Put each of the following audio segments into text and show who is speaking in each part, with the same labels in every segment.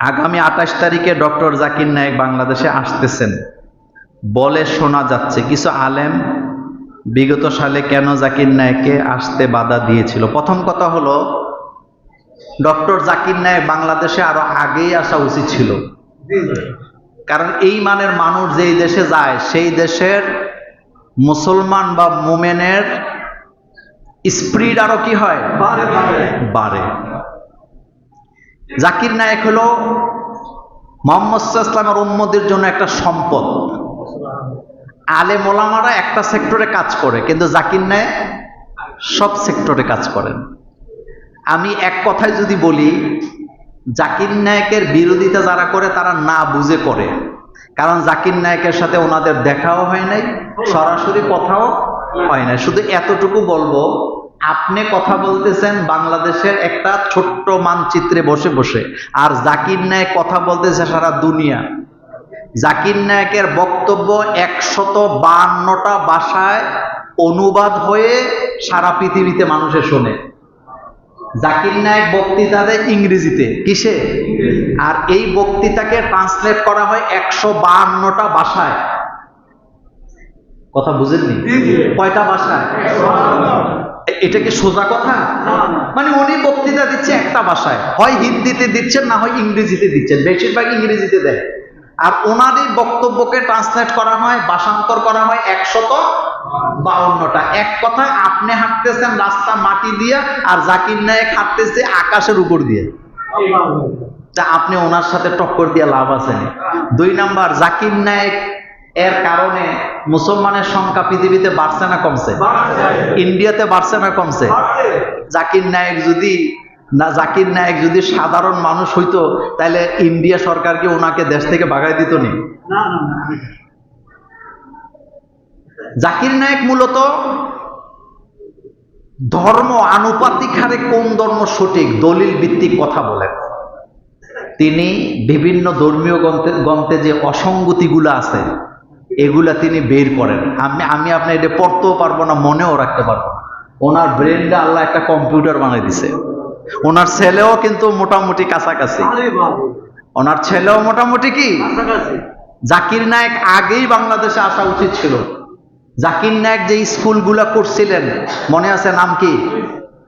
Speaker 1: আগামী আঠাশ তারিখে ডক্টর জাকির নায়েক বাংলাদেশে আসতেছেন। বলে শোনা যাচ্ছে কিছু আলেম বিগত সালে কেন জাকির নায়েককে আসতে বাধা দিয়েছিল? প্রথম কথা হলো ডক্টর জাকির নায়েক বাংলাদেশে আরও আগেই আসা উচিত ছিল। কারণ এই মানের মানুষ যেই দেশে যায় সেই দেশের মুসলমান বা মোমেনের স্প্রিড আরও কি হয়? বাড়ে। জাকির নায়েক হলো মোহাম্মদ ইসলামের উম্মদের জন্য একটা সম্পদ। আলে মোলামারা একটা সেক্টরে কাজ করে, কিন্তু জাকির নায়ক সব সেক্টরে কাজ করেন। আমি এক কথায় যদি বলি, জাকির নায়কের বিরোধিতা যারা করে, তারা না বুঝে করে। কারণ জাকির নায়কের সাথে ওনাদের দেখাও হয় নাই, সরাসরি কথাও হয় নাই। শুধু এতটুকু বলব আপনি কথা বলতেছেন বাংলাদেশের একটা ছোট্ট মানচিত্রে বসে বসে। আর জাকির নায়ক কথা বলতেছে সারা দুনিয়া। জাকির নায়কের বক্তব্য একশত বান্নটা ভাষায় অনুবাদ হয়ে সারা পৃথিবীতে মানুষে শোনে। জাকির নায়ক বক্তৃতা দেয় ইংরেজিতে। কিসে? আর এই বক্তৃতাকে ট্রান্সলেট করা হয় একশো বাহান্নটা ভাষায়। কথা বুঝেননি? কয়টা ভাষায়? এ- এটা কি সোজা কথা? মানে উনি বক্তৃতা দিচ্ছে একটা ভাষায়। হয় হিন্দিতে দিচ্ছেন না হয় ইংরেজিতে দিচ্ছেন। বেশিরভাগ ইংরেজিতে দেয়। আর ওনার এই বক্তব্যকে ট্রান্সলেট করা হয় ভাষান্তর করা হয় একশত বাউন্নটা। এক কথায় আপনি হাঁটতেছেন রাস্তা মাটি দিয়ে আর জাকির নায়ক হাঁটতেছে আকাশের উপর দিয়ে। তা আপনি ওনার সাথে টক্কর দিয়ে লাভ আছে দুই নাম্বার জাকির নায়ক এর কারণে মুসলমানের সংখ্যা পৃথিবীতে বাড়ছে না কমছে। ইন্ডিয়াতে বাড়ছে না কমছে। জাকির নায়ক যদি না জাকির নায়ক যদি সাধারণ মানুষ হইতো তাহলে ইন্ডিয়া সরকারকে ওনাকে দেশ থেকে ভাগাই দিত নি। জাকির নায়ক মূলত ধর্ম আনুপাতিক হারে কোন ধর্ম সঠিক দলিল ভিত্তিক কথা বলেন। তিনি বিভিন্ন ধর্মীয় গ্রন্থে গ্রন্থে যে অসঙ্গতিগুলো আছে এগুলা তিনি বের করেন। আমি আমি আপনি এটা পড়তেও পারব না মনেও রাখতে পারব না। ওনার ব্রেনটা আল্লাহ একটা কম্পিউটার বানিয়ে দিছে। ওনার ছেলেও কিন্তু মোটামুটি কাছাকাছি। ওনার ছেলেও মোটামুটি কি? জাকির নায়ক আগেই বাংলাদেশে আসা উচিত ছিল। জাকির নায়ক যে স্কুলগুলা করছিলেন মনে আছে নাম কি?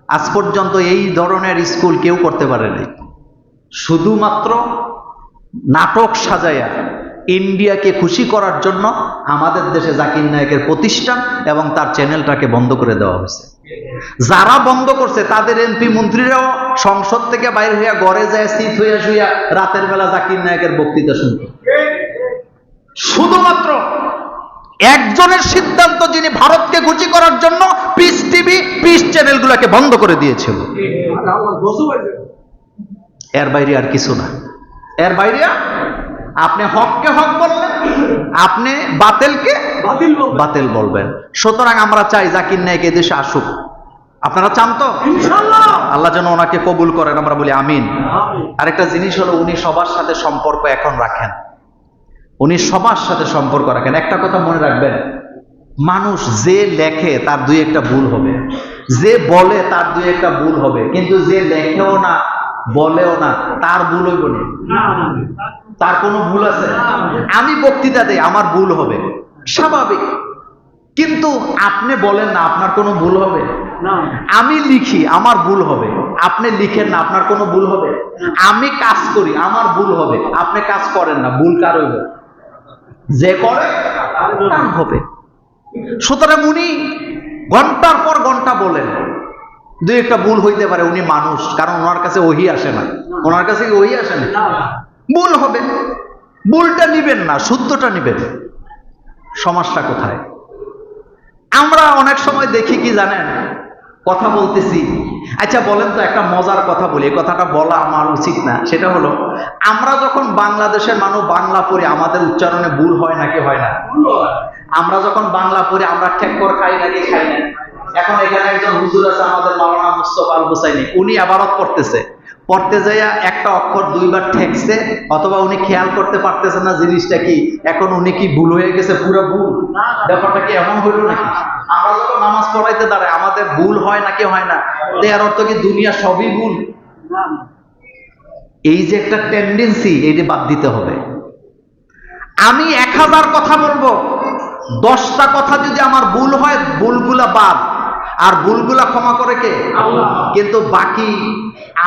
Speaker 1: আজ পর্যন্ত এই ধরনের স্কুল কেউ করতে পারেনি। শুধুমাত্র নাটক সাজাইয়া ইন্ডিয়াকে খুশি করার জন্য আমাদের দেশে জাকির নায়কের প্রতিষ্ঠান এবং তার চ্যানেলটাকে বন্ধ করে দেওয়া হয়েছে। যারা বন্ধ করছে তাদের এমপি মন্ত্রীরাও সংসদ থেকে বাইরে হইয়া ঘরে যায় স্থিত হইয়া শুইয়া রাতের বেলা জাকির নায়কের বক্তৃতা শুনতো শুধুমাত্র একজনের সিদ্ধান্ত যিনি ভারতকে খুশি করার জন্য পিস টিভি পিস চ্যানেলগুলোকে বন্ধ করে দিয়েছিল। এর বাইরে আর কিছু না। এর বাইরে আপনি হককে হক বললেন আপনি বাতিলকে বাতিল বলবেন। সুতরাং আমরা চাই জাকির নায়ক এদেশে আসুক। আপনারা চান তো? আল্লাহ যেন ওনাকে কবুল করেন আমরা বলি আমিন। আরেকটা জিনিস হলো উনি সবার সাথে সম্পর্ক এখন রাখেন। উনি সবার সাথে সম্পর্ক রাখেন। একটা কথা মনে রাখবেন মানুষ যে লেখে তার দুই একটা ভুল হবে। যে বলে তার দুই একটা ভুল হবে। কিন্তু যে লেখেও না বলেও না তার ভুল হইব না। তার কোনো ভুল আছে? আমি বক্তৃতা দেই আমার ভুল হবে। স্বাভাবিক। কিন্তু আপনি বলেন না আপনার কোনো ভুল হবে? আমি লিখি আমার ভুল হবে। আপনি লিখেন না আপনার কোনো ভুল হবে? আমি কাজ করি আমার ভুল হবে। আপনি কাজ করেন না ভুল কার হইব? যে করে তার হবে। সুতরাং উনি ঘণ্টার পর ঘণ্টা বলেন। দুই একটা ভুল হইতে পারে উনি মানুষ কারণ ওনার কাছে ওহি আসে না। ওনার কাছে কি ওহি আসে না। ভুল হবে। ভুলটা নিবেন না শুদ্ধটা নিবেন। সমস্যা কোথায়? আমরা অনেক সময় দেখি কি জানেন? কথা বলতেছি। আচ্ছা বলেন তো একটা মজার কথা বলি। এই কথাটা বলা আমার উচিত না। সেটা হলো আমরা যখন বাংলাদেশের মানুষ বাংলা পড়ি আমাদের উচ্চারণে ভুল হয় নাকি হয় না? আমরা যখন বাংলা পড়ি আমরা ঠেক্কর খাই নাকি খাই না? এখন এখানে একজন হুজুর আছে আমাদের মাওলানা মুস্তফা আল হুসাইনি উনি আবারত পড়তেছে। পড়তে যাইয়া একটা অক্ষর দুইবার ঠেকছে, অথবা উনি খেয়াল করতে পারতেছে না জিনিসটা কি। এখন উনি কি ভুল হয়ে গেছে, পুরো ভুল? ব্যাপারটা কি এমন হইল নাকি? আমরা যখন নামাজ পড়াইতে দাঁড়াই, আমাদের ভুল হয় নাকি হয় না? এর অর্থ কি দুনিয়া সবই ভুল? এই যে একটা টেন্ডেন্সি এইটা বাদ দিতে হবে। আমি এক হাজার কথা বলব, দশটা কথা যদি আমার ভুল হয়, ভুলগুলা বাদ। আর ভুলগুলা ক্ষমা করে কে? কিন্তু বাকি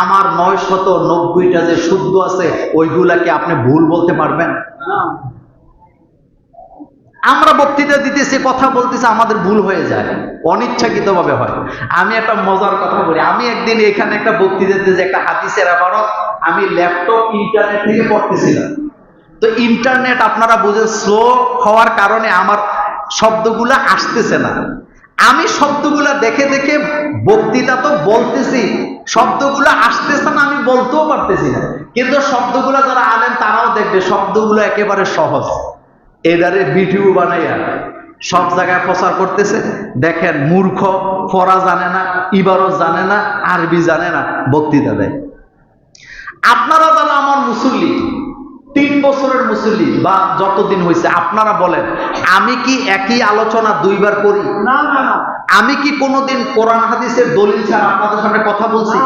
Speaker 1: আমার নয় শত নব্বইটা যে শুদ্ধ আছে ওইগুলাকে আপনি ভুল বলতে পারবেন? আমরা বক্তৃতা দিতেছি কথা বলতেছি আমাদের ভুল হয়ে যায়। অনিচ্ছাকৃতভাবে হয়। আমি একটা মজার কথা বলি। আমি একদিন এখানে একটা বক্তৃতা দিতেছি একটা হাদিসের আবারও আমি ল্যাপটপ ইন্টারনেট থেকে পড়তেছিলাম। তো ইন্টারনেট আপনারা বুঝে স্লো হওয়ার কারণে আমার শব্দগুলা আসতেছে না। আমি শব্দগুলা দেখে দেখে বক্তৃতা তো বলতেছি, শব্দগুলো আসতেছে না, আমি বলতেও পারতেছি না। কিন্তু শব্দগুলো যারা আলেন তারাও দেখবে শব্দগুলো একেবারে সহজ। এদারে ভিডিও বানাইয়া সব জায়গায় প্রচার করতেছে। দেখেন, মূর্খ, ফরা জানে না, ইবারত জানে না, আরবি জানে না, বক্তৃতা দেয়। আপনারা যারা আমার মুসল্লি তিন বছরের মুসল্লি বা যতদিন হয়েছে আপনারা বলেন আমি কি একই আলোচনা দুইবার করি?
Speaker 2: না না
Speaker 1: আমি কি কোনোদিন কোরআন হাদিসের দলিল ছাড়া আপনাদের সামনে কথা বলছি।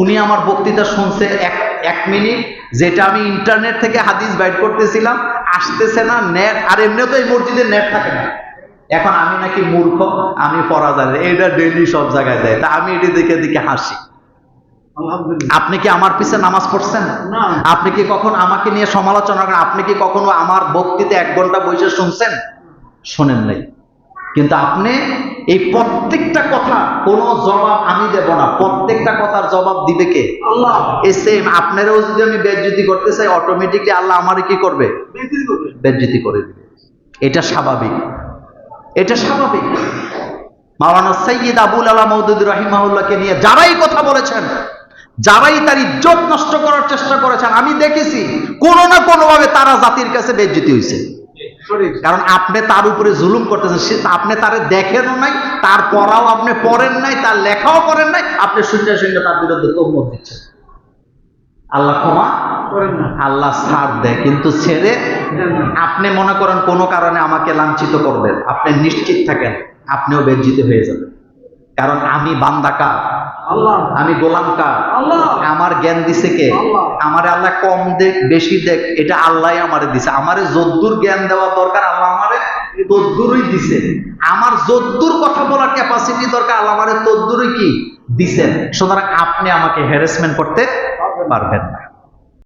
Speaker 1: উনি আমার বক্তৃতা শুনছে এক এক মিনিট যেটা আমি ইন্টারনেট থেকে হাদিস বাইট করতেছিলাম আসতেছে না নেট আর এমনিও তো এই মসজিদে নেট থাকে না। এখন আমি নাকি মূর্খ আমি পড়া জানি এটা ডেইলি সব জায়গায় দেয়। তা আমি এটি দেখে দেখে হাসি। আপনি কি আমার পিছে নামাজ পড়ছেন? আপনি কি কখন আমাকে নিয়ে সমালোচনা করেন? আপনি কি কখনো আমার বক্তৃতা এক ঘণ্টা বসে শুনছেন? শোনেন নাই। কিন্তু আপনি এই প্রত্যেকটা কথা কোনো জবাব আমি দেব না। প্রত্যেকটা কথার জবাব দিবে কে?
Speaker 2: আল্লাহ।
Speaker 1: এই সেম আপনারাও যদি আমি বেজ্জতি করতে চাই অটোমেটিকলি আল্লাহ আমারে কি করবে? বেজ্জতি করে দিবে। এটা স্বাভাবিক। এটা স্বাভাবিক। মাওলানা সৈয়দ আবুল আলা মৌদুদ রাহিমাহুল্লাহকে নিয়ে যারাই কথা বলেছেন যারাই তার ইজ্জত নষ্ট করার চেষ্টা করেছেন আমি দেখেছি কোনো না কোনোভাবে তারা জাতির কাছে বেজ্জতি হয়েছে। কারণ আপনি তার উপরে জুলুম করতেছেন সে আপনি তারে দেখেনও নাই তার পড়াও আপনি পড়েন নাই তার লেখাও করেন নাই আপনি শূন্য শূন্য তার বিরুদ্ধে তহমত দিচ্ছেন। আল্লাহ ক্ষমা
Speaker 2: করেন না।
Speaker 1: আল্লাহ ছাড় দেয় কিন্তু ছেড়ে আপনি মনে করেন কোনো কারণে আমাকে লাঞ্ছিত করবেন আপনি নিশ্চিত থাকেন আপনিও বেজ্জিত হয়ে যাবেন। কারণ আমি বান্দা কার?
Speaker 2: আল্লাহ
Speaker 1: আমি গোলাম কার? আমার জ্ঞান দিছে কে? আমার আল্লাহ কম দেখ বেশি দেখ এটা আল্লাহ আমারে দিছে। আমারে যদ্দুর জ্ঞান দেওয়া দরকার আল্লাহ আমারে তদ্দুরই দিছে। আমার যদ্দুর কথা বলার ক্যাপাসিটি দরকার আল্লাহ আমারে তদ্দুরই কি দিছেন? সুতরাং আপনি আমাকে হ্যারাসমেন্ট করতে পারবেন না।